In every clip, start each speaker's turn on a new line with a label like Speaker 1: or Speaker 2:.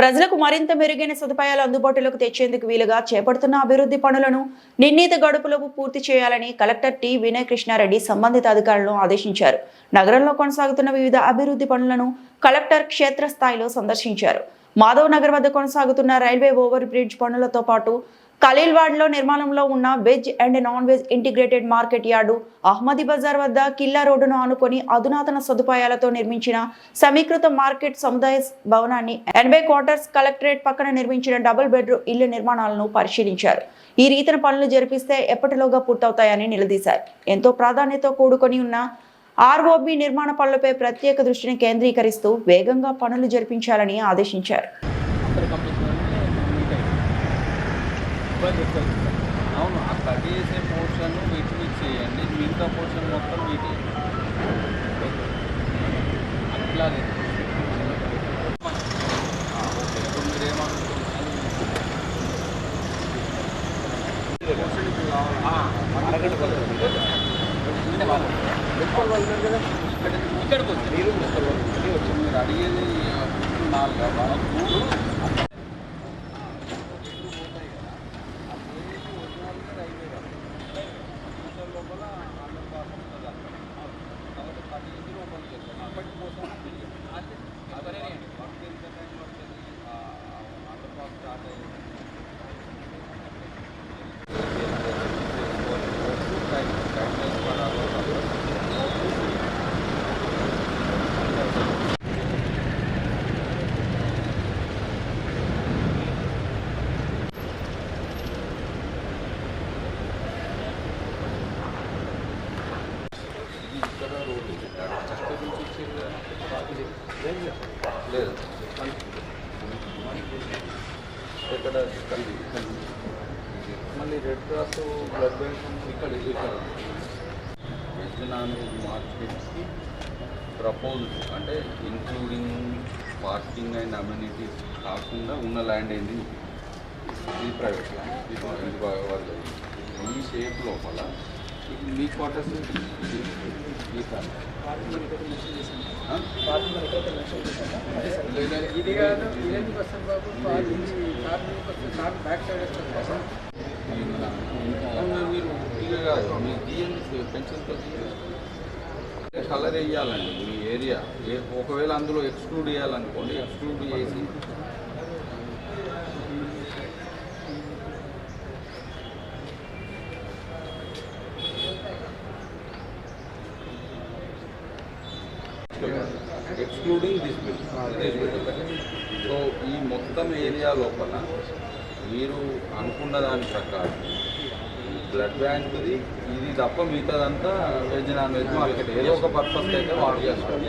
Speaker 1: ప్రజలకు మరింత మెరుగైన సదుపాయాలు అందుబాటులోకి తెచ్చేందుకు వీలుగా చేపడుతున్న అభివృద్ధి పనులను నిర్ణీత గడుపులోపు పూర్తి చేయాలని కలెక్టర్ టి వినయ్ కృష్ణారెడ్డి సంబంధిత అధికారులను ఆదేశించారు. నగరంలో కొనసాగుతున్న వివిధ అభివృద్ధి పనులను కలెక్టర్ క్షేత్రస్థాయిలో సందర్శించారు. మాధవ్ నగర్ వద్ద కొనసాగుతున్న రైల్వే ఓవర్ బ్రిడ్జ్ పనులతో పాటు ఖలీల్వాడ్లో నిర్మాణంలో ఉన్న veg and non veg integrated market yard Ahmadi Bazar వద్ద కిల్లా రోడ్డును ఆనుకొని అధునాతన సదుపాయాలతో నిర్మించిన సమీకృత మార్కెట్ సముదాయ భవనాన్ని ఎనభై క్వార్టర్స్ కలెక్టరేట్ పక్కన నిర్మించిన డబుల్ బెడ్రూమ్ ఇళ్ళ నిర్మాణాలను పరిశీలించారు. ఈ రీతిన పనులు జరిపిస్తే ఎప్పటిలోగా పూర్తవుతాయని నిలదీశారు. ఎంతో ప్రాధాన్యత కూడుకొని ఉన్న ఆర్ఓబి నిర్మాణ పనులపై ప్రత్యేక దృష్టిని కేంద్రీకరిస్తూ వేగంగా పనులు జరిపించాలని ఆదేశించారు.
Speaker 2: ఇబ్బంది ఎక్కువ అవును ఆ కట్ చేసే పోర్షన్ మీకు మిక్స్ చేయండి. మిగతా పోర్షన్ మొత్తం మీకు అట్లాగే. ఆ, ఓకే ఇప్పుడు మీరు ఇక్కడికి వచ్చి మీరు మీరు అడిగేది నాలుగు ఇక్కడ మళ్ళీ రెడ్ క్రాస్ బ్లడ్ బ్యాంక్ ఇక్కడ ఇక్కడ. వెజ్ నాన్ వెజ్ మార్కెట్స్కి ప్రపోజ్ అంటే ఇంక్లూడింగ్ పార్కింగ్ అండ్ అమ్యూనిటీస్ కాకుండా ఉన్న ల్యాండ్ ఏంది? ఇది ప్రైవేట్ ల్యాండ్ ఇది వాళ్ళు ఈ షేప్ లోపల మీ క్వార్టర్స్
Speaker 3: ఇది కాదు ఇదెందుకు వస్తుంది బాబు కార్ కార్ బ్యాక్ సైడ్ వస్తుంది
Speaker 2: మీరు కాదు మీ డిఎన్ పెన్షన్తో కలర్ వేయాలండి మీ ఏరియా. ఒకవేళ అందులో ఎక్స్క్లూడ్ చేయాలనుకోండి ఎక్స్క్లూడ్ చేసి ఎక్స్క్లూడింగ్ దిస్ బిల్ సో ఈ మొత్తం ఏరియా లోపల మీరు అనుకున్న దాని ప్రకారం బ్లడ్ బ్యాంక్ది ఇది తప్ప మిగతాదంతా వెజ్ నాన్ వెజ్ మార్కెట్ ఏదో ఒక పర్పస్ అయితే వాడు చేస్తారు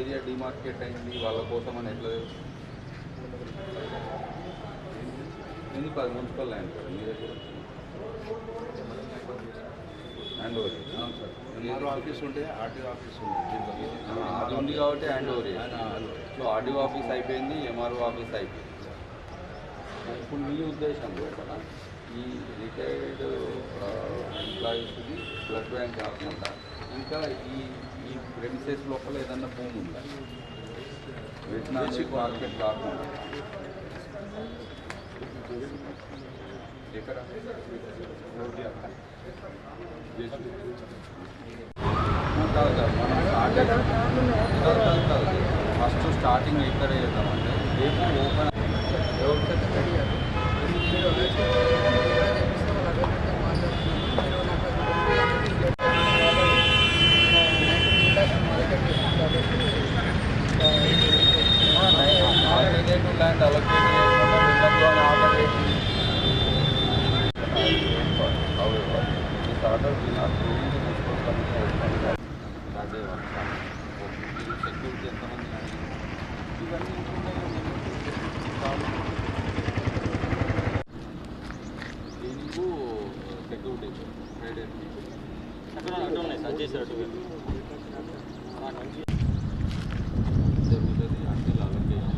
Speaker 2: ఏరియా డిమార్కెట్ అయింది వాళ్ళ కోసం అని ఎట్లా తెలుసు? ఎందుకు అది మున్సిపల్ ల్యాండ్ కదా మీ దగ్గర హ్యాండ్ ఓవర్
Speaker 4: ఆఫీస్ ఉంటే ఆర్టీఓ ఆఫీస్
Speaker 2: అది ఉంది కాబట్టి హ్యాండ్ ఓవర్ సో ఆఫీస్ అయిపోయింది ఎంఆర్ఓ ఆఫీస్ అయిపోయింది. ఇప్పుడు మీ ఉద్దేశం లోపల ఈ రిటైర్డ్ ఎంప్లాయీస్కి బ్లడ్ బ్యాంక్ కాకుండా ఇంకా ఈ ఈ ప్రెమిసెస్ లోపల ఏదన్నా భూమి ఉందా? వెజినాలిక్ మార్కెట్ కాకుండా. ఫస్ట్ స్టార్టింగ్ ఎక్కడ చేద్దామంటే రేపు ఓపెన్ ఆల్టర్నేటివ్ ల్యాండ్ అలొకేట్ అదే సెక్యూరిటీ ఎంతమంది ఇవన్నీ దీనికి సెక్యూరిటీ ఫ్రైడే జరుగుతుంది అంటే అలొకేషన్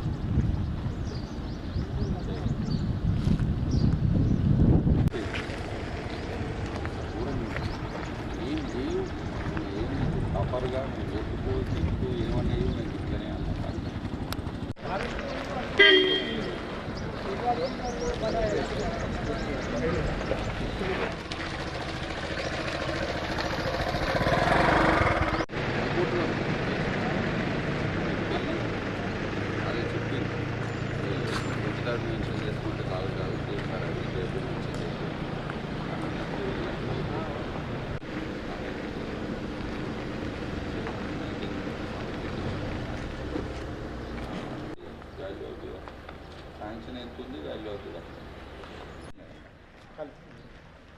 Speaker 2: శాంక్షన్ ఎంత ఉంది వాల్యూ అవుతుంది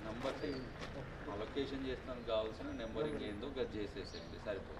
Speaker 2: నెంబర్ అలొకేషన్ చేస్తాను కావాల్సిన నెంబరింగ్ ఏందో గది చేసేసేయండి సరిపోతుంది.